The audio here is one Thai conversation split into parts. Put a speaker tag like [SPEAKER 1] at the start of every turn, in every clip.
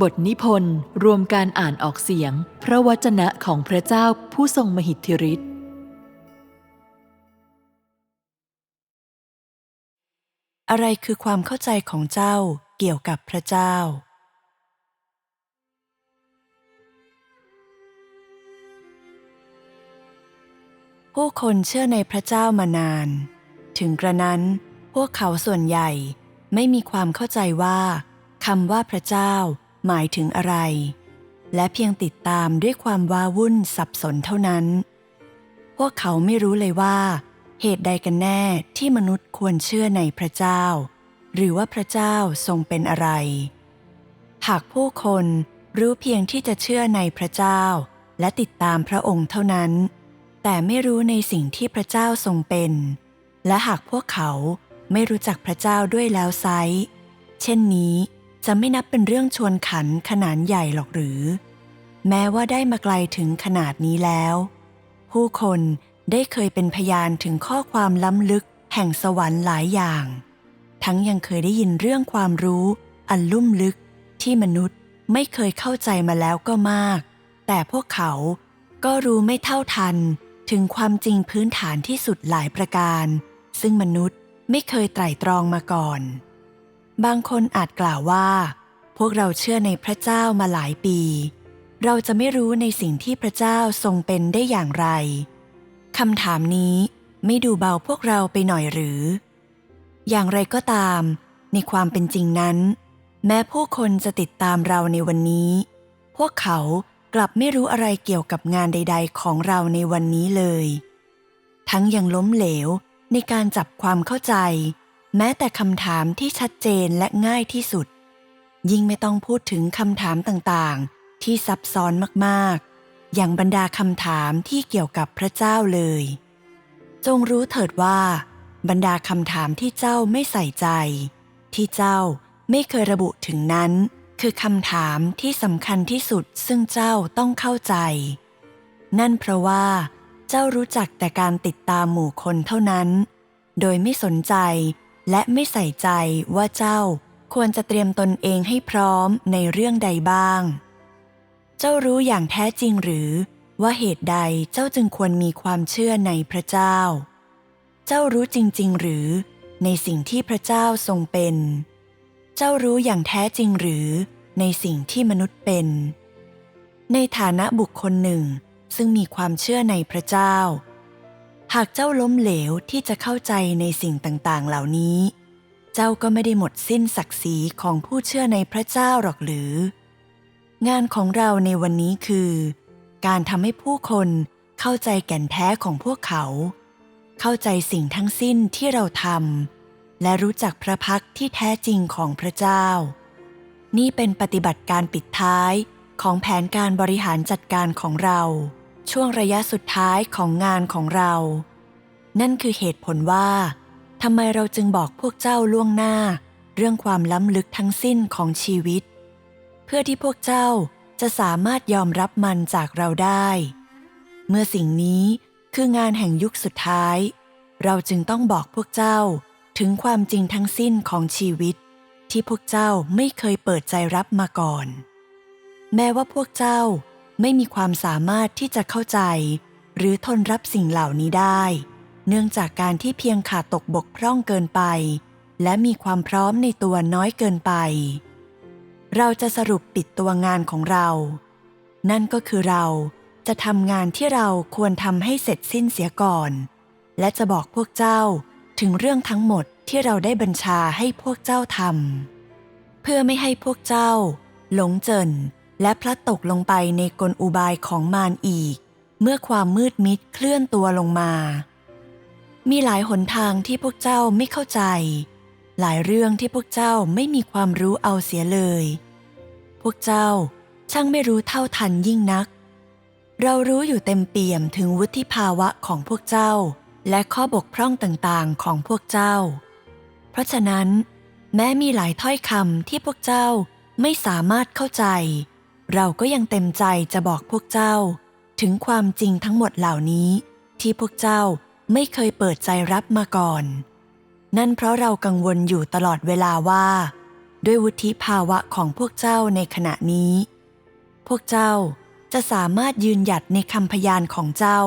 [SPEAKER 1] บทนิพนธ์รวมการอ่านออกเสียง พระวจนะของพระเจ้าผู้ทรงมหิทธิฤทธิ์
[SPEAKER 2] อะไรคือความเข้าใจของเจ้าเกี่ยวกับพระเจ้า ผู้คนเชื่อในพระเจ้ามานาน ถึงกระนั้นพวกเขาส่วนใหญ่ไม่มีความเข้าใจว่าคำว่าพระเจ้า หมายถึงอะไร และเพียงติดตามด้วยความว้าวุ่นสับสนเท่านั้น พวกเขาไม่รู้เลยว่า เหตุใดกันแน่ที่มนุษย์ควรเชื่อในพระเจ้า หรือว่าพระเจ้าทรงเป็นอะไร หากผู้คนรู้เพียงที่จะเชื่อในพระเจ้า และติดตามพระองค์เท่านั้น แต่ไม่รู้ในสิ่งที่พระเจ้าทรงเป็น และหากพวกเขาไม่รู้จักพระเจ้าด้วยแล้วไซเช่นนี้ จะไม่นับเป็นเรื่องชวนขันขนาดใหญ่หรอกหรือ แม้ว่าได้มาไกลถึงขนาดนี้แล้ว ผู้คนได้เคยเป็นพยานถึงข้อความล้ำลึกแห่งสวรรค์หลายอย่าง ทั้งยังเคยได้ยินเรื่องความรู้อันลุ่มลึกที่มนุษย์ไม่เคยเข้าใจมาแล้วก็มาก แต่พวกเขาก็รู้ไม่เท่าทันถึงความจริงพื้นฐานที่สุดหลายประการ ซึ่งมนุษย์ไม่เคยไตร่ตรองมาก่อน บางคนอาจกล่าวว่า พวกเราเชื่อในพระเจ้ามาหลายปี เราจะไม่รู้ในสิ่งที่พระเจ้าทรงเป็นได้อย่างไรคำถามนี้ไม่ดูเบาพวกเราไปหน่อยหรือ อย่างไรก็ตาม ในความเป็นจริงนั้น แม้ผู้คนจะติดตามเราในวันนี้ พวกเขากลับไม่รู้อะไรเกี่ยวกับงานใด ๆ ของเราในวันนี้เลย ทั้งยังล้มเหลวในการจับความเข้าใจ แม้แต่คำถามที่ชัดเจนและง่ายที่สุด ยิ่งไม่ต้องพูดถึงคำถามต่างๆ ที่ซับซ้อนมากๆ อย่างบรรดาคำถามที่เกี่ยวกับพระเจ้าเลย จงรู้เถิดว่า บรรดาคำถามที่เจ้าไม่ใส่ใจ ที่เจ้าไม่เคยระบุถึงนั้น คือคำถามที่สำคัญที่สุดซึ่งเจ้าต้องเข้าใจ นั่นเพราะว่า เจ้ารู้จักแต่การติดตามหมู่คนเท่านั้น โดยไม่สนใจ และไม่ใส่ใจว่าเจ้าควรจะเตรียมตนเองให้พร้อมในเรื่องใดบ้าง เจ้ารู้อย่างแท้จริงหรือว่าเหตุใดเจ้าจึงควรมีความเชื่อในพระเจ้า เจ้ารู้จริง ๆ หรือในสิ่งที่พระเจ้าทรงเป็น เจ้ารู้อย่างแท้จริงหรือในสิ่งที่มนุษย์เป็น ในฐานะบุคคลหนึ่งซึ่งมีความเชื่อในพระเจ้า หากเจ้าล้มเหลวที่จะเข้าใจในสิ่งต่างๆ เหล่านี้ เจ้าก็ไม่ได้หมดสิ้นศักดิ์ศรีของผู้เชื่อในพระเจ้าหรอกหรือ งานของเราในวันนี้คือ การทำให้ผู้คนเข้าใจแก่นแท้ของพวกเขา เข้าใจสิ่งทั้งสิ้นที่เราทำและรู้จักพระพักที่แท้จริงของพระเจ้า นี่เป็นปฏิบัติการปิดท้ายของแผนการบริหารจัดการของเรา ช่วงระยะสุดท้ายของงานของเรา นั่นคือเหตุผลว่าทำไมเราจึงบอกพวกเจ้าล่วงหน้า เรื่องความล้ำลึกทั้งสิ้นของชีวิต เพื่อที่พวกเจ้าจะสามารถยอมรับมันจากเราได้ เมื่อสิ่งนี้คืองานแห่งยุคสุดท้าย เราจึงต้องบอกพวกเจ้าถึงความจริงทั้งสิ้นของชีวิต ที่พวกเจ้าไม่เคยเปิดใจรับมาก่อน แม้ว่าพวกเจ้า ไม่มีความสามารถที่จะเข้าใจ หรือทนรับสิ่งเหล่านี้ได้ เนื่องจากการที่เพียงขาดตกบกพร่องเกินไป และมีความพร้อมในตัวน้อยเกินไป เราจะสรุปปิดตัวงานของเรา นั่นก็คือเราจะทำงานที่เราควรทำให้เสร็จสิ้นเสียก่อน และจะบอกพวกเจ้าถึงเรื่องทั้งหมดที่เราได้บัญชาให้พวกเจ้าทำเพื่อไม่ให้พวกเจ้า หลงเจิน และพลัดตกลงไปในกลอุบายของมารอีก เมื่อความมืดมิดเคลื่อนตัวลงมา มีหลายหนทางที่พวกเจ้าไม่เข้าใจ หลายเรื่องที่พวกเจ้าไม่มีความรู้เอาเสียเลย พวกเจ้าช่างไม่รู้เท่าทันยิ่งนัก เรารู้อยู่เต็มเปี่ยมถึงวุฒิภาวะของพวกเจ้า และข้อบกพร่องต่างๆของพวกเจ้า เพราะฉะนั้น แม้มีหลายถ้อยคำที่พวกเจ้าไม่สามารถเข้าใจ เราก็ยังเต็มใจจะบอกพวกเจ้า ถึงความจริงทั้งหมดเหล่านี้ ที่พวกเจ้าไม่เคยเปิดใจรับมาก่อน นั่นเพราะเรากังวลอยู่ตลอดเวลาว่า ด้วยวุฒิภาวะของพวกเจ้าในขณะนี้ พวกเจ้าจะสามารถยืนหยัดในคำพยานของเจ้า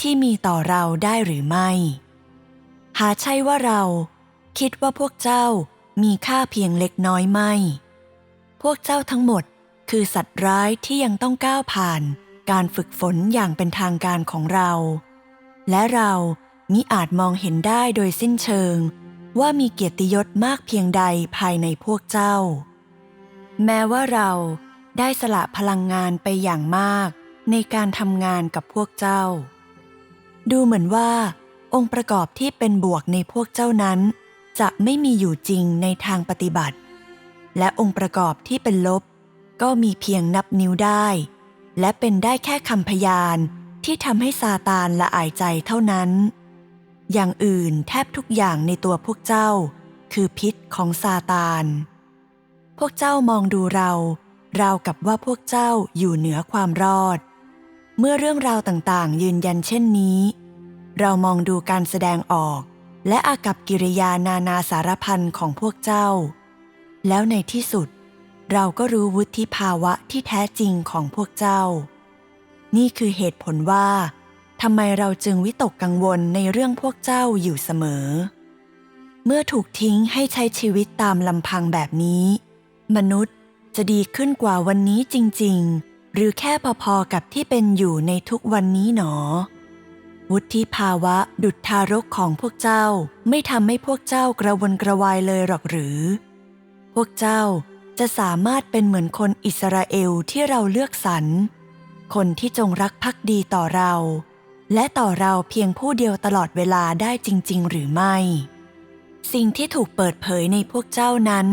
[SPEAKER 2] ที่มีต่อเราได้หรือไม่ หาใช่ว่าเรา คิดว่าพวกเจ้ามีค่าเพียงเล็กน้อยไม่ พวกเจ้าทั้งหมด คือสัตว์ร้ายที่ยังต้องก้าวผ่านการฝึกฝนอย่างเป็นทางการของเรา และเรามิอาจมองเห็นได้โดยสิ้นเชิง ว่ามีเกียรติยศมากเพียงใดภายในพวกเจ้า แม้ว่าเราได้สละพลังงานไปอย่างมากในการทำงานกับพวกเจ้า ดูเหมือนว่า องค์ประกอบที่เป็นบวกในพวกเจ้านั้น จะไม่มีอยู่จริงในทางปฏิบัติ และองค์ประกอบที่เป็นลบ ก็มีเพียงนับนิ้วได้ และเป็นได้แค่คำพยานที่ทำให้ซาตานละอายใจเท่านั้น อย่างอื่นแทบทุกอย่างในตัวพวกเจ้า คือพิษของซาตาน พวกเจ้ามองดูเราราวกับว่าพวกเจ้าอยู่เหนือความรอด เมื่อเรื่องราวต่างๆ ยืนยันเช่นนี้ เรามองดูการแสดงออก และอากับกิริยานานาสารพันของพวกเจ้า แล้วในที่สุด เราก็รู้วุฒิภาวะที่แท้จริงของพวกเจ้า นี่คือเหตุผลว่าทำไมเราจึงวิตกกังวลในเรื่องพวกเจ้าอยู่เสมอ เมื่อถูกทิ้งให้ใช้ชีวิตตามลำพังแบบนี้ มนุษย์จะดีขึ้นกว่าวันนี้จริง ๆ หรือแค่พอๆกับที่เป็นอยู่ในทุกวันนี้หนอ วุฒิภาวะดุจทารกของพวกเจ้าไม่ทำให้พวกเจ้ากระวนกระวายเลยหรอกหรือ พวกเจ้า จะสามารถเป็นเหมือนคนอิสราเอลที่เราเลือกสรร คนที่จงรักภักดีต่อเรา และต่อเราเพียงผู้เดียวตลอดเวลาได้จริง ๆ หรือไม่ สิ่งที่ถูกเปิดเผยในพวกเจ้านั้น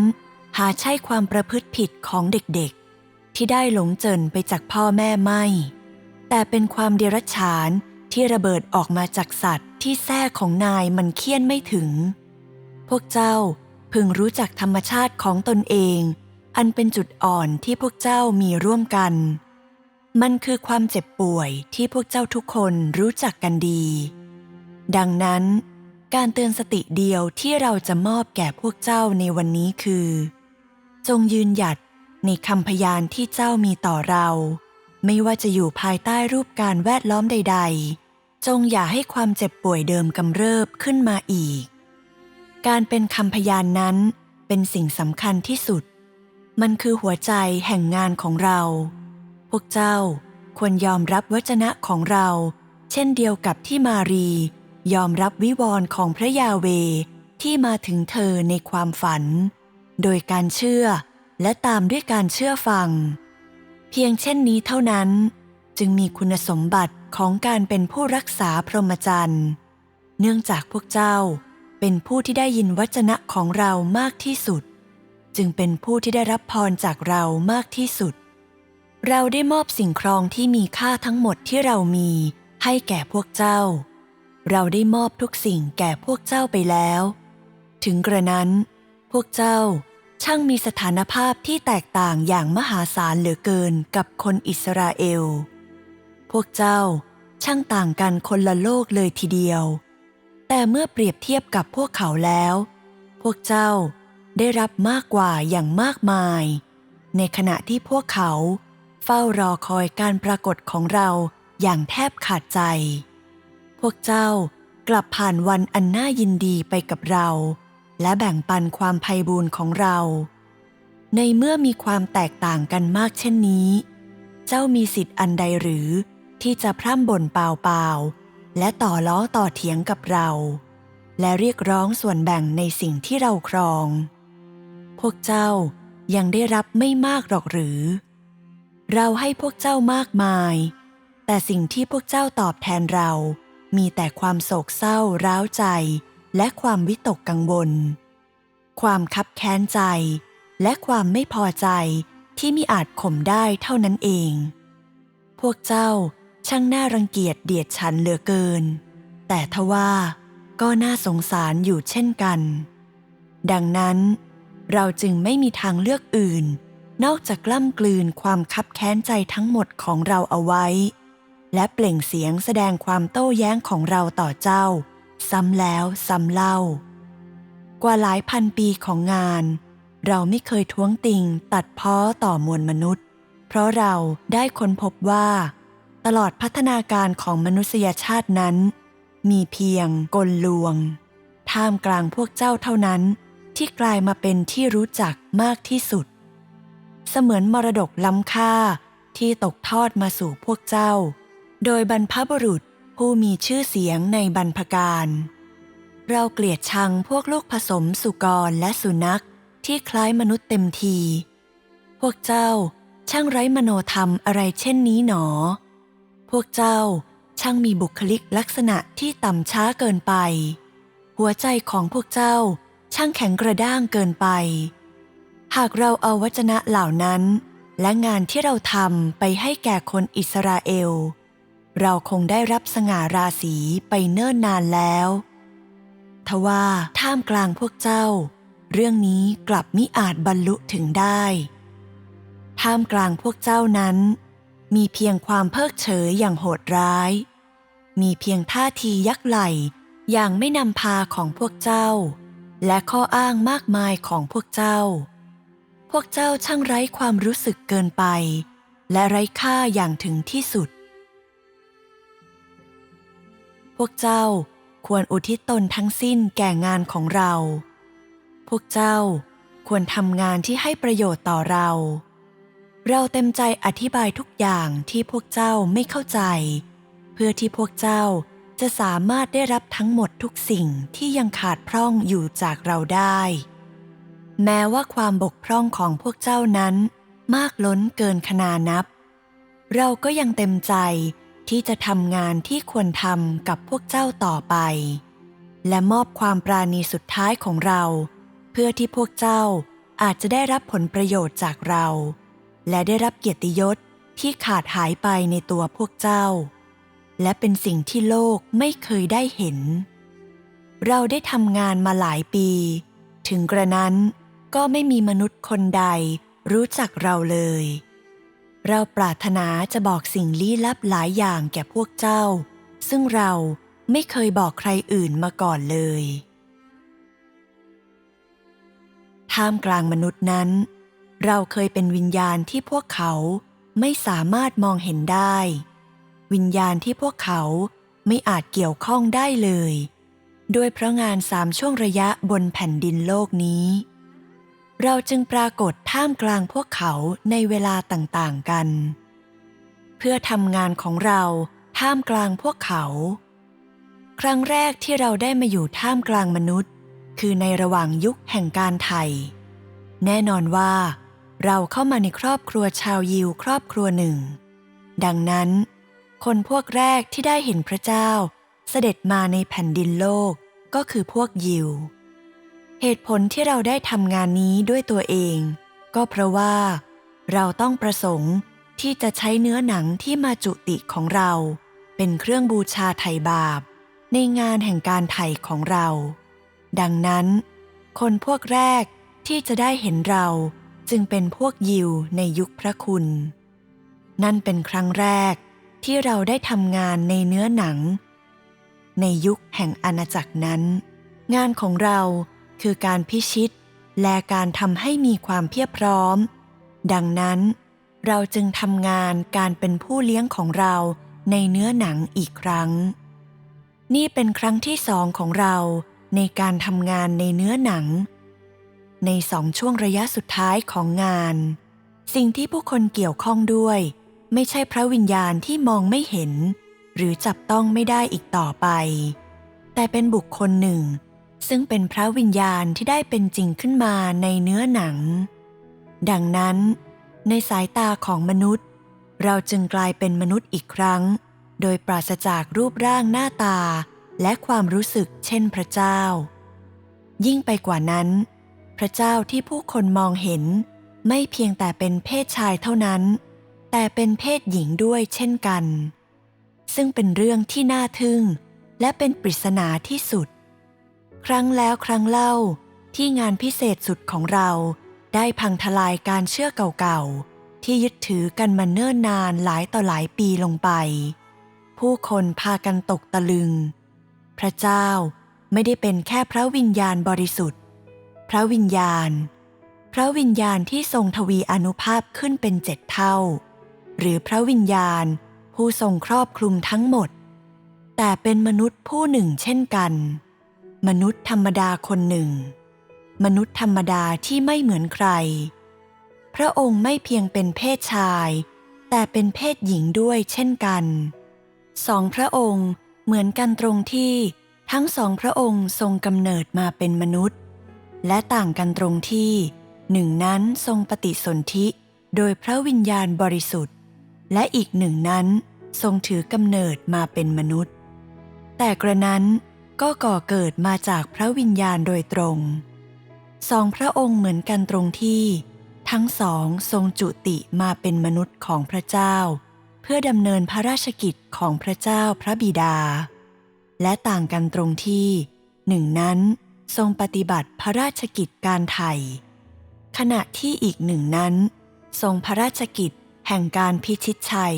[SPEAKER 2] หาใช่ความประพฤติผิดของเด็กๆ ที่ได้หลงเจินไปจากพ่อแม่ไม่ แต่เป็นความเดรัจฉานที่ระเบิดออกมาจากสัตว์ที่แท้ของนายมันเคี่ยนไม่ถึง พวกเจ้าพึงรู้จักธรรมชาติของตนเอง อันเป็นจุดอ่อนที่พวกเจ้ามีร่วมกัน มันคือความเจ็บป่วยที่พวกเจ้าทุกคนรู้จักกันดี ดังนั้น การเตือนสติเดียวที่เราจะมอบแก่พวกเจ้าในวันนี้คือ จงยืนหยัดในคำพยานที่เจ้ามีต่อเรา ไม่ว่าจะอยู่ภายใต้รูปการแวดล้อมใด ๆ จงอย่าให้ความเจ็บป่วยเดิมกำเริบขึ้นมาอีก การเป็นคำพยานนั้นเป็นสิ่งสำคัญที่สุด มันคือหัวใจแห่งงานของเรา พวกเจ้าควรยอมรับวจนะของเรา เช่นเดียวกับที่มารี ยอมรับวิวรณ์ของพระยาเวที่มาถึงเธอในความฝัน โดยการเชื่อและตามด้วยการเชื่อฟัง เพียงเช่นนี้เท่านั้น จึงมีคุณสมบัติของการเป็นผู้รักษาพรหมจรรย์ เนื่องจากพวกเจ้าเป็นผู้ที่ได้ยินวจนะของเรามากที่สุด จึงเป็นผู้ที่ได้รับพรจากเรามากที่สุด เราได้มอบสิ่งครองที่มีค่าทั้งหมดที่เรามีให้แก่พวกเจ้า เราได้มอบทุกสิ่งแก่พวกเจ้าไปแล้ว ถึงกระนั้น พวกเจ้าช่างมีสถานภาพที่แตกต่างอย่างมหาศาลเหลือเกินกับคนอิสราเอล พวกเจ้าช่างต่างกันคนละโลกเลยทีเดียว แต่เมื่อเปรียบเทียบกับพวกเขาแล้ว พวกเจ้า ได้รับมากกว่าอย่างมากมาย ในขณะที่พวกเขาเฝ้ารอคอยการปรากฏของเราอย่างแทบขาดใจ พวกเจ้ากลับผ่านวันอันน่ายินดีไปกับเรา และแบ่งปันความไพบูรณ์ของเรา ในเมื่อมีความแตกต่างกันมากเช่นนี้ เจ้ามีสิทธิ์อันใดหรือที่จะพร่ำบ่นเปล่าๆและต่อล้อต่อเถียงกับเรา และเรียกร้องส่วนแบ่งในสิ่งที่เราครอง พวกเจ้ายังได้รับไม่มากหรอกหรือ เราให้พวกเจ้ามากมาย แต่สิ่งที่พวกเจ้าตอบแทนเรา มีแต่ความโศกเศร้าร้าวใจ และความวิตกกังวล ความคับแค้นใจ และความไม่พอใจที่มิอาจข่มได้เท่านั้นเอง พวกเจ้าช่างน่ารังเกียจเดียดฉันเหลือเกิน แต่ทว่าก็น่าสงสารอยู่เช่นกัน ดังนั้น เราจึงไม่มีทางเลือกอื่น นอกจากกล้ำกลืนความคับแค้นใจทั้งหมดของเราเอาไว้ และเปล่งเสียงแสดงความโต้แย้งของเราต่อเจ้า ซ้ำแล้วซ้ำเล่า กว่าหลายพันปีของงาน เราไม่เคยท้วงติงตัดพ้อต่อมวลมนุษย์ เพราะเราได้ค้นพบว่า ตลอดพัฒนาการของมนุษยชาตินั้น มีเพียงกลลวง ท่ามกลางพวกเจ้าเท่านั้น ที่กลายมาเป็นที่รู้จักมากที่สุด เสมือนมรดกล้ำค่าที่ตกทอดมาสู่พวกเจ้า โดยบรรพบุรุษผู้มีชื่อเสียงในบรรพการ เราเกลียดชังพวกลูกผสมสุกรและสุนัขที่คล้ายมนุษย์เต็มที พวกเจ้าช่างไร้มโนธรรมอะไรเช่นนี้หนอ พวกเจ้าช่างมีบุคลิกลักษณะที่ต่ำช้าเกินไป หัวใจของพวกเจ้า ช่างแข็งกระด้างเกินไป หากเราเอาวจนะเหล่านั้น และงานที่เราทำไปให้แก่คนอิสราเอล เราคงได้รับสง่าราศีไปเนิ่นนานแล้วทว่าท่ามกลางพวกเจ้า เรื่องนี้กลับมิอาจบรรลุถึงได้ ท่ามกลางพวกเจ้านั้น มีเพียงความเพิกเฉยอย่างโหดร้าย มีเพียงท่าทียักไหลอย่างไม่นำพาของพวกเจ้า และข้ออ้างมากมายของพวกเจ้า พวกเจ้าช่างไร้ความรู้สึกเกินไป และไร้ค่าอย่างถึงที่สุด พวกเจ้าควรอุทิศตนทั้งสิ้นแก่งานของเรา พวกเจ้าควรทำงานที่ให้ประโยชน์ต่อเรา เราเต็มใจอธิบายทุกอย่างที่พวกเจ้าไม่เข้าใจ เพื่อที่พวกเจ้า จะสามารถได้รับทั้งหมดทุกสิ่งที่ยังขาดพร่องอยู่จากเราได้ แม้ว่าความบกพร่องของพวกเจ้านั้นมากล้นเกินขนานับ เราก็ยังเต็มใจที่จะทำงานที่ควรทำกับพวกเจ้าต่อไป และมอบความปราณีสุดท้ายของเรา เพื่อที่พวกเจ้าอาจจะได้รับผลประโยชน์จากเรา และได้รับเกียรติยศที่ขาดหายไปในตัวพวกเจ้า และเป็นสิ่งที่โลกไม่เคยได้เห็น เราได้ทำงานมาหลายปี ถึงกระนั้นก็ไม่มีมนุษย์คนใดรู้จักเราเลย เราปรารถนาจะบอกสิ่งลี้ลับหลายอย่างแก่พวกเจ้า ซึ่งเราไม่เคยบอกใครอื่นมาก่อนเลย ท่ามกลางมนุษย์นั้น เราเคยเป็นวิญญาณที่พวกเขาไม่สามารถมองเห็นได้ วิญญาณที่พวกเขาไม่อาจเกี่ยวข้องได้เลย ด้วยเพราะงานสามช่วงระยะบนแผ่นดินโลกนี้ เราจึงปรากฏท่ามกลางพวกเขาในเวลาต่างๆกัน เพื่อทำงานของเราท่ามกลางพวกเขา ครั้งแรกที่เราได้มาอยู่ท่ามกลางมนุษย์ คือในระหว่างยุคแห่งการไถ่แน่นอนว่า เราเข้ามาในครอบครัวชาวยิวครอบครัวหนึ่ง ดังนั้น คนพวกแรกที่ได้เห็นพระเจ้า เสด็จมาในแผ่นดินโลกก็คือพวกยิว เหตุผลที่เราได้ทำงานนี้ด้วยตัวเอง ก็เพราะว่า เราต้องประสงค์ที่จะใช้เนื้อหนังที่มาจุติของเรา เป็นเครื่องบูชาไถ่บาป ในงานแห่งการไถ่ของเรา ดังนั้น คนพวกแรกที่จะได้เห็นเราจึงเป็นพวกยิวในยุคพระคุณ นั่นเป็นครั้งแรก ที่เราได้ทำงานในเนื้อหนัง ในยุคแห่งอาณาจักรนั้น งานของเราคือการพิชิตและการทำให้มีความเพียบพร้อม ดังนั้น เราจึงทำงานการเป็นผู้เลี้ยงของเราในเนื้อหนังอีกครั้ง นี่เป็นครั้งที่สองของเราในการทำงานในเนื้อหนัง ในสองช่วงระยะสุดท้ายของงาน สิ่งที่ผู้คนเกี่ยวข้องด้วย ไม่ใช่พระวิญญาณที่มองไม่เห็น หรือจับต้องไม่ได้อีกต่อไป แต่เป็นบุคคลหนึ่ง ซึ่งเป็นพระวิญญาณที่ได้เป็นจริงขึ้นมาในเนื้อหนัง ดังนั้น ในสายตาของมนุษย์ เราจึงกลายเป็นมนุษย์อีกครั้ง โดยปราศจากรูปร่างหน้าตา และความรู้สึกเช่นพระเจ้า ยิ่งไปกว่านั้น พระเจ้าที่ผู้คนมองเห็น ไม่เพียงแต่เป็นเพศชายเท่านั้น แต่เป็นเพศหญิงด้วยเช่นกัน ซึ่งเป็นเรื่องที่น่าทึ่ง และเป็นปริศนาที่สุด ครั้งแล้วครั้งเล่าที่งานพิเศษสุดของเราได้พังทลายการเชื่อเก่าๆ ที่ยึดถือกันมาเนิ่นนานหลายต่อหลายปีลงไป ผู้คนพากันตกตะลึง พระเจ้าไม่ได้เป็นแค่พระวิญญาณบริสุทธิ์ พระวิญญาณ พระวิญญาณที่ทรงทวีอนุภาพขึ้นเป็นเจ็ดเท่า หรือพระวิญญาณ ผู้ทรงครอบคลุมทั้งหมด แต่เป็นมนุษย์ผู้หนึ่งเช่นกัน มนุษย์ธรรมดาคนหนึ่ง มนุษย์ธรรมดาที่ไม่เหมือนใคร พระองค์ไม่เพียงเป็นเพศชาย แต่เป็นเพศหญิงด้วยเช่นกันสองพระองค์เหมือนกันตรงที่ทั้งสองพระองค์ทรงกำเนิดมาเป็นมนุษย์ และต่างกันตรงที่หนึ่งนั้นทรงปฏิสนธิโดยพระวิญญาณบริสุทธิ์ และอีกหนึ่งนั้นทรงถือกำเนิดมาเป็นมนุษย์ แต่กระนั้นก็ก่อเกิดมาจากพระวิญญาณโดยตรง สองพระองค์เหมือนกันตรงที่ ทั้งสองทรงจุติมาเป็นมนุษย์ของพระเจ้า เพื่อดำเนินพระราชกิจของพระเจ้าพระบิดา และต่างกันตรงที่ หนึ่งนั้นทรงปฏิบัติพระราชกิจการไถ่ขณะที่อีกหนึ่งนั้น ทรงพระราชกิจ แห่งการพิชิตชัย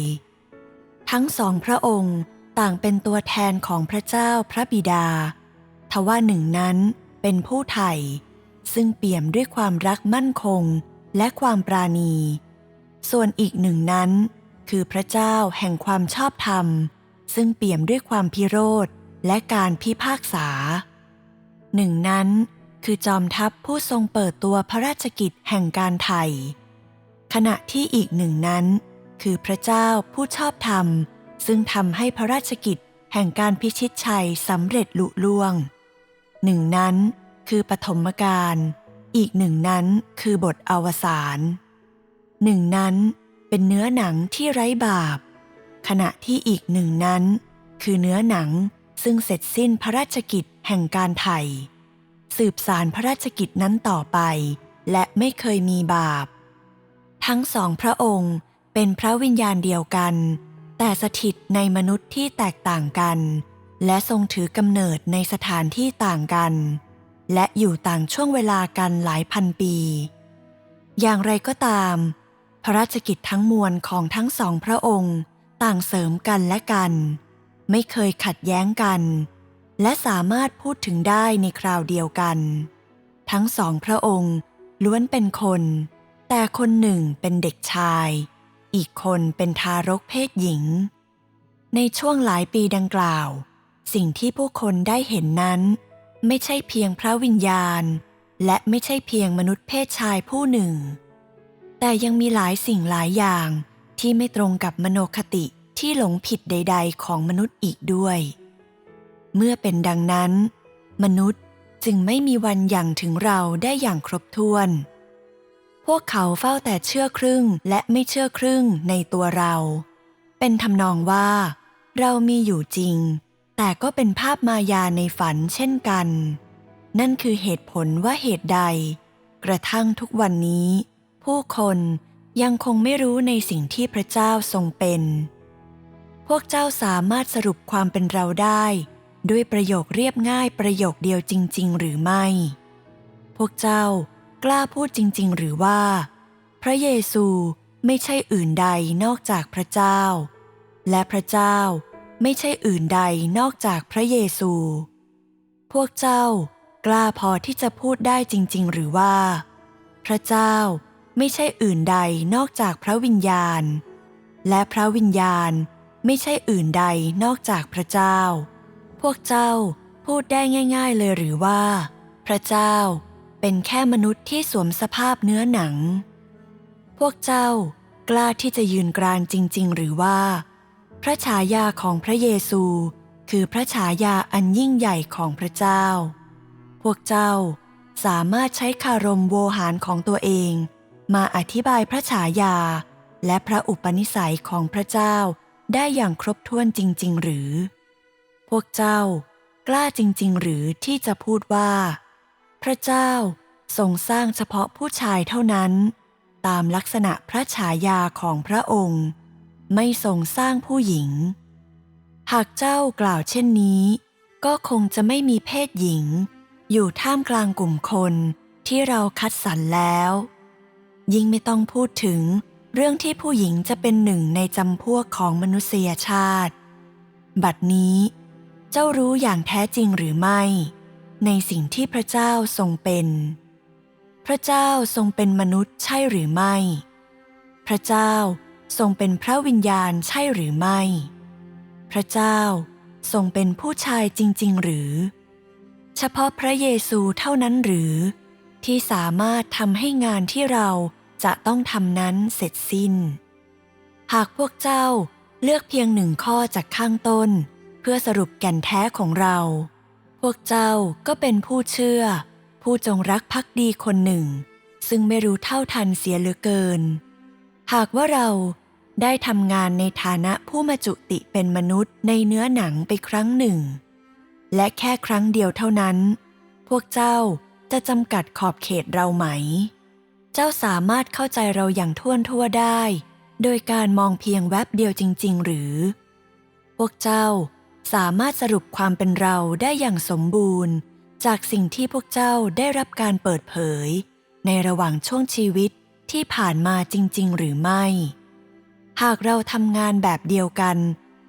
[SPEAKER 2] ทั้งสองพระองค์ต่างเป็นตัวแทนของพระเจ้าพระบิดา ทว่าหนึ่งนั้นเป็นผู้ไถ่ซึ่งเปี่ยมด้วยความรักมั่นคงและความปราณี ส่วนอีกหนึ่งนั้น คือพระเจ้าแห่งความชอบธรรม ซึ่งเปี่ยมด้วยความพิโรธและการพิพากษา หนึ่งนั้นคือจอมทัพผู้ทรงเปิดตัวพระราชกิจแห่งการไถ่ ขณะที่อีกหนึ่งนั้น คือพระเจ้าผู้ชอบธรรม ซึ่งทำให้พระราชกิจแห่งการพิชิตชัยสำเร็จลุล่วง หนึ่งนั้นคือปฐมกาลอีกหนึ่งนั้นคือบทอวสานหนึ่งนั้นเป็นเนื้อหนังที่ไร้บาป ขณะที่อีกหนึ่งนั้น คือเนื้อหนังซึ่งเสร็จสิ้นพระราชกิจแห่งการไถ่สืบสารพระราชกิจนั้นต่อไป และไม่เคยมีบาป ทั้งสองพระองค์เป็นพระวิญญาณเดียวกัน แต่สถิตในมนุษย์ที่แตกต่างกัน และทรงถือกำเนิดในสถานที่ต่างกัน และอยู่ต่างช่วงเวลากันหลายพันปี อย่างไรก็ตาม พระราชกิจทั้งมวลของทั้งสองพระองค์ต่างเสริมกันและกัน ไม่เคยขัดแย้งกัน และสามารถพูดถึงได้ในคราวเดียวกัน ทั้งสองพระองค์ล้วนเป็นคน แต่คนหนึ่งเป็นเด็กชาย อีกคนเป็นทารกเพศหญิง ในช่วงหลายปีดังกล่าว สิ่งที่ผู้คนได้เห็นนั้น ไม่ใช่เพียงพระวิญญาณ และไม่ใช่เพียงมนุษย์เพศชายผู้หนึ่ง แต่ยังมีหลายสิ่งหลายอย่างที่ไม่ตรงกับมโนคติที่หลงผิดใด ๆ ของมนุษย์อีกด้วย เมื่อเป็นดังนั้น มนุษย์จึงไม่มีวันอย่างถึงเราได้อย่างครบถ้วน พวกเขาเฝ้าแต่เชื่อครึ่งและไม่เชื่อครึ่งในตัวเรา เป็นทำนองว่า เรามีอยู่จริง แต่ก็เป็นภาพมายาในฝันเช่นกัน นั่นคือเหตุผลว่าเหตุใด กระทั่งทุกวันนี้ ผู้คนยังคงไม่รู้ในสิ่งที่พระเจ้าทรงเป็น พวกเจ้าสามารถสรุปความเป็นเราได้ ด้วยประโยคเรียบง่ายประโยคเดียวจริง ๆ หรือไม่ พวกเจ้า กล้าพูดจริง ๆ หรือว่า พระเยซูไม่ใช่อื่นใดนอกจากพระเจ้า และพระเจ้าไม่ใช่อื่นใดนอกจากพระเยซู พวกเจ้ากล้าพอที่จะพูดได้จริง ๆ หรือว่า พระเจ้าไม่ใช่อื่นใดนอกจากพระวิญญาณ และพระวิญญาณไม่ใช่อื่นใดนอกจากพระเจ้า พวกเจ้าพูดได้ง่าย ๆ เลยหรือว่า พระเจ้า เป็นแค่มนุษย์ที่สวมสภาพเนื้อหนัง พวกเจ้ากล้าที่จะยืนกรานจริง ๆ หรือว่า พระฉายาของพระเยซู คือพระฉายาอันยิ่งใหญ่ของพระเจ้า พวกเจ้าสามารถใช้คารมโวหารของตัวเอง มาอธิบายพระฉายา และพระอุปนิสัยของพระเจ้าได้อย่างครบถ้วนจริง ๆ หรือ พวกเจ้ากล้าจริง ๆ หรือที่จะพูดว่า พระเจ้าทรงสร้างเฉพาะผู้ชายเท่านั้น ตามลักษณะพระฉายาของพระองค์ ไม่ทรงสร้างผู้หญิง หากเจ้ากล่าวเช่นนี้ ก็คงจะไม่มีเพศหญิง อยู่ท่ามกลางกลุ่มคนที่เราคัดสรรแล้ว ยิ่งไม่ต้องพูดถึงเรื่องที่ผู้หญิงจะเป็นหนึ่งในจำพวกของมนุษยชาติ บัดนี้ เจ้ารู้อย่างแท้จริงหรือไม่ ในสิ่งที่พระเจ้าทรงเป็น พระเจ้าทรงเป็นมนุษย์ใช่หรือไม่ พระเจ้าทรงเป็นพระวิญญาณใช่หรือไม่ พระเจ้าทรงเป็นผู้ชายจริง ๆ หรือ เฉพาะพระเยซูเท่านั้นหรือ ที่สามารถทำให้งานที่เราจะต้องทำนั้นเสร็จสิ้น หากพวกเจ้าเลือกเพียงหนึ่งข้อจากข้างต้น เพื่อสรุปแก่นแท้ของเรา วกเจ้าก็เป็นผู้เชื่อ ผู้จงรักภักดีคนหนึ่ง ซึ่งไม่รู้เท่าทันเสียเหลือเกิน หากว่าเราได้ทำงานในฐานะผู้มาจุติเป็นมนุษย์ในเนื้อหนังไปครั้งหนึ่ง และแค่ครั้งเดียวเท่านั้น พวกเจ้าจะจำกัดขอบเขตเราไหม เจ้าสามารถเข้าใจเราอย่างท่วนทั่วได้ โดยการมองเพียงแวบเดียวจริง ๆ หรือ พวกเจ้า สามารถสรุปความเป็นเราได้อย่างสมบูรณ์ จากสิ่งที่พวกเจ้าได้รับการเปิดเผย ในระหว่างช่วงชีวิตที่ผ่านมาจริง ๆ หรือไม่ หากเราทำงานแบบเดียวกัน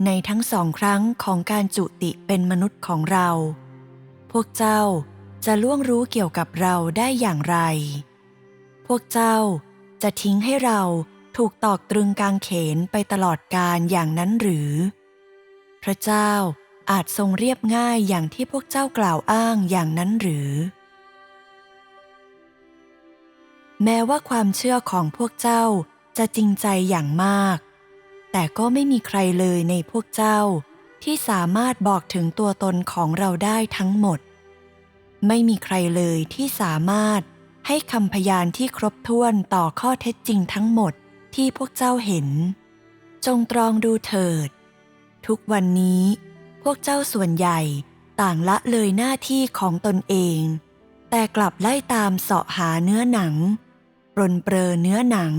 [SPEAKER 2] ในทั้งสองครั้งของการจุติเป็นมนุษย์ของเรา พวกเจ้าจะล่วงรู้เกี่ยวกับเราได้อย่างไร พวกเจ้าจะทิ้งให้เราถูกตอกตรึงกางเขนไปตลอดกาลอย่างนั้นหรือ พระเจ้าอาจทรงเรียบง่ายอย่างที่พวกเจ้ากล่าวอ้างอย่างนั้นหรือ แม้ว่าความเชื่อของพวกเจ้าจะจริงใจอย่างมาก แต่ก็ไม่มีใครเลยในพวกเจ้าที่สามารถบอกถึงตัวตนของเราได้ทั้งหมด ไม่มีใครเลยที่สามารถให้คำพยานที่ครบถ้วนต่อข้อเท็จจริงทั้งหมดที่พวกเจ้าเห็น จงตรองดูเถิด ทุกวันนี้ พวกเจ้าส่วนใหญ่ต่างละเลยหน้าที่ของตนเอง แต่กลับไล่ตามเสาะหาเนื้อหนังปรนเปรอเนื้อหนัง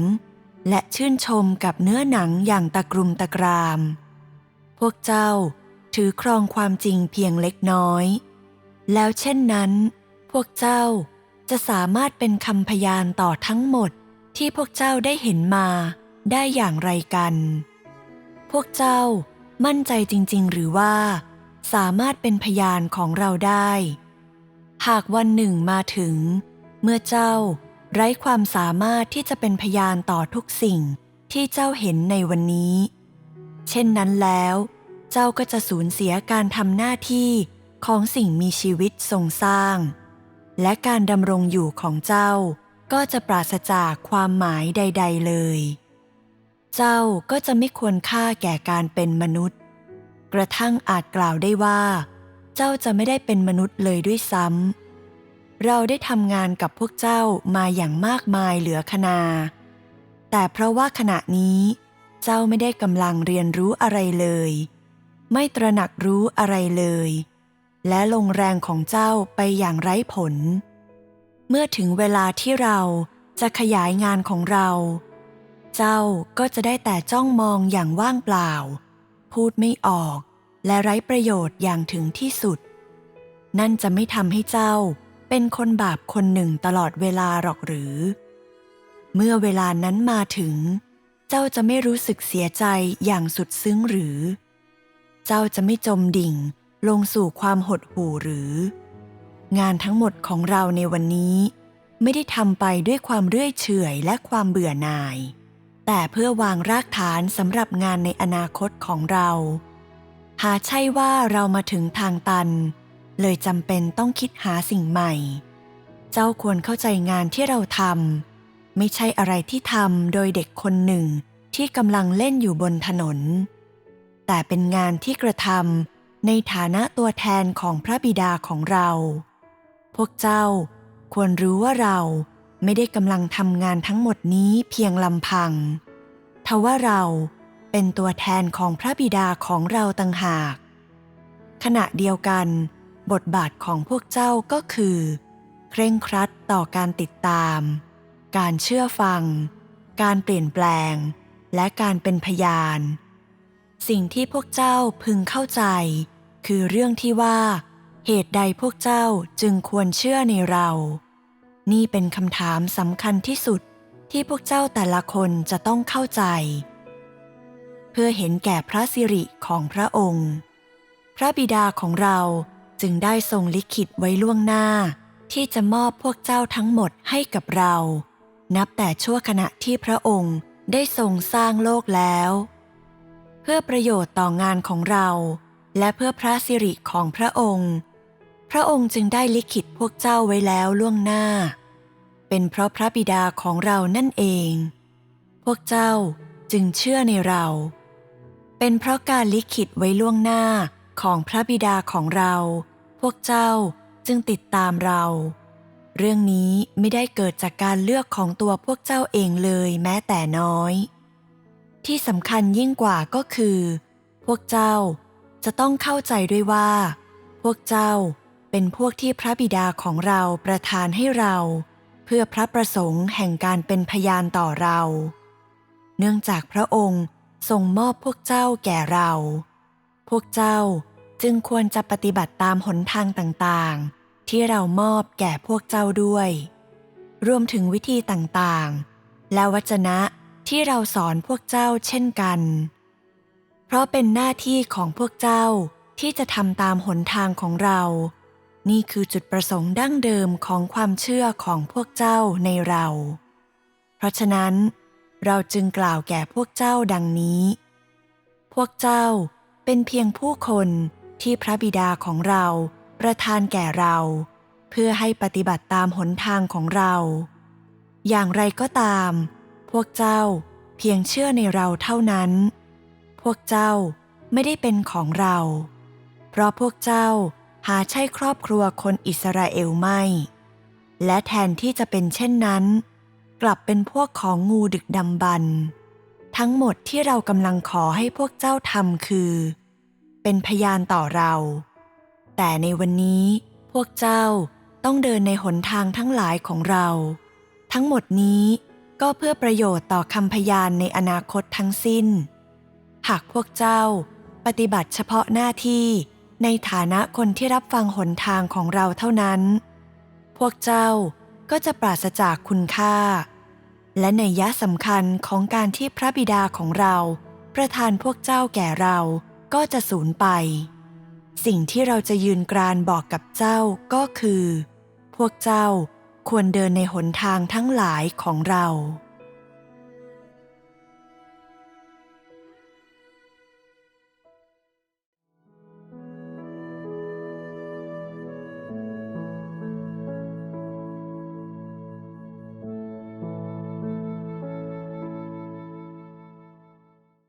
[SPEAKER 2] และชื่นชมกับเนื้อหนังอย่างตะกรุมตะกราม พวกเจ้าถือครองความจริงเพียงเล็กน้อย แล้วเช่นนั้น พวกเจ้าจะสามารถเป็นคำพยานต่อทั้งหมดที่พวกเจ้าได้เห็นมาได้อย่างไรกัน พวกเจ้า มั่นใจจริง ๆ หรือว่า สามารถเป็นพยานของเราได้ หากวันหนึ่งมาถึง เมื่อเจ้าไร้ความสามารถที่จะเป็นพยานต่อทุกสิ่งที่เจ้าเห็นในวันนี้ เช่นนั้นแล้ว เจ้าก็จะสูญเสียการทำหน้าที่ของสิ่งมีชีวิตทรงสร้าง และการดำรงอยู่ของเจ้าก็จะปราศจากความหมายใด ๆ เลย เจ้าก็จะไม่ควรค่าแก่การเป็นมนุษย์ กระทั่งอาจกล่าวได้ว่า เจ้าจะไม่ได้เป็นมนุษย์เลยด้วยซ้ำเราได้ทำงานกับพวกเจ้ามาอย่างมากมายเหลือขนา แต่เพราะว่าขณะนี้เจ้าไม่ได้กำลังเรียนรู้อะไรเลย ไม่ตระหนักรู้อะไรเลย และลงแรงของเจ้าไปอย่างไร้ผล เมื่อถึงเวลาที่เราจะขยายงานของเรา เจ้าก็จะได้แต่จ้องมองอย่างว่างเปล่า พูดไม่ออก และไร้ประโยชน์อย่างถึงที่สุด นั่นจะไม่ทำให้เจ้าเป็นคนบาปคนหนึ่งตลอดเวลาหรอกหรือ เมื่อเวลานั้นมาถึง เจ้าจะไม่รู้สึกเสียใจอย่างสุดซึ้งหรือ เจ้าจะไม่จมดิ่งลงสู่ความหดหู่หรือ งานทั้งหมดของเราในวันนี้ ไม่ได้ทำไปด้วยความเรื่อยเฉยและความเบื่อหน่าย แต่เพื่อวางรากฐานสำหรับงานในอนาคตของเรา หาใช่ว่าเรามาถึงทางตัน เลยจำเป็นต้องคิดหาสิ่งใหม่ เจ้าควรเข้าใจงานที่เราทำไม่ใช่อะไรที่ทำโดยเด็กคนหนึ่งที่กำลังเล่นอยู่บนถนน แต่เป็นงานที่กระทำในฐานะตัวแทนของพระบิดาของเรา พวกเจ้าควรรู้ว่าเรา ไม่ได้กำลังทำงานทั้งหมดนี้เพียงลำพังทว่าเราเป็นตัวแทนของพระบิดาของเราต่างหาก ขณะเดียวกัน บทบาทของพวกเจ้าก็คือ เคร่งครัดต่อการติดตาม การเชื่อฟัง การเปลี่ยนแปลง และการเป็นพยาน สิ่งที่พวกเจ้าพึงเข้าใจ คือเรื่องที่ว่า เหตุใดพวกเจ้าจึงควรเชื่อในเรา นี่เป็นคำถามสำคัญที่สุดที่พวกเจ้าแต่ละคนจะต้องเข้าใจ เพื่อเห็นแก่พระสิริของพระองค์ พระบิดาของเราจึงได้ทรงลิขิตไว้ล่วงหน้า ที่จะมอบพวกเจ้าทั้งหมดให้กับเรา นับแต่ชั่วขณะที่พระองค์ได้ทรงสร้างโลกแล้ว เพื่อประโยชน์ต่องานของเรา และเพื่อพระสิริของพระองค์ พระองค์จึงได้ลิขิตพวกเจ้าไว้แล้วล่วงหน้า เป็นเพราะพระบิดาของเรานั่นเอง พวกเจ้าจึงเชื่อในเรา เป็นเพราะการลิขิตไว้ล่วงหน้าของพระบิดาของเรา พวกเจ้าจึงติดตามเรา เรื่องนี้ไม่ได้เกิดจากการเลือกของตัวพวกเจ้าเองเลยแม้แต่น้อย ที่สำคัญยิ่งกว่าก็คือ พวกเจ้าจะต้องเข้าใจด้วยว่า พวกเจ้า เป็นพวกที่พระบิดาของเราประทานให้เรา เพื่อพระประสงค์แห่งการเป็นพยานต่อเรา เนื่องจากพระองค์ทรงมอบพวกเจ้าแก่เรา พวกเจ้าจึงควรจะปฏิบัติตามหนทางต่างๆ ที่เรามอบแก่พวกเจ้าด้วย รวมถึงวิธีต่างๆ และวจนะที่เราสอนพวกเจ้าเช่นกัน เพราะเป็นหน้าที่ของพวกเจ้าที่จะทำตามหนทางของเรา นี่คือจุดประสงค์ดั้งเดิมของความเชื่อของพวกเจ้าในเรา เพราะฉะนั้น เราจึงกล่าวแก่พวกเจ้าดังนี้ พวกเจ้าเป็นเพียงผู้คนที่พระบิดาของเราประทานแก่เรา เพื่อให้ปฏิบัติตามหนทางของเรา อย่างไรก็ตาม พวกเจ้าเพียงเชื่อในเราเท่านั้น พวกเจ้าไม่ได้เป็นของเรา เพราะพวกเจ้า หาใช่ครอบครัวคนอิสราเอลไม่ และแทนที่จะเป็นเช่นนั้น กลับเป็นพวกของงูดึกดำบรรทั้งหมดที่เรากำลังขอให้พวกเจ้าทำคือ เป็นพยานต่อเรา แต่ในวันนี้พวกเจ้าต้องเดินในหนทางทั้งหลายของเรา ทั้งหมดนี้ก็เพื่อประโยชน์ต่อคำพยานในอนาคตทั้งสิ้น หากพวกเจ้าปฏิบัติเฉพาะหน้าที่ ในฐานะคนที่รับฟังหนทางของเราเท่านั้น พวกเจ้าก็จะปราศจากคุณค่า และในยะสำคัญของการที่พระบิดาของเรา ประทานพวกเจ้าแก่เราก็จะสูญไป สิ่งที่เราจะยืนกรานบอกกับเจ้าก็คือ พวกเจ้าควรเดินในหนทางทั้งหลายของเรา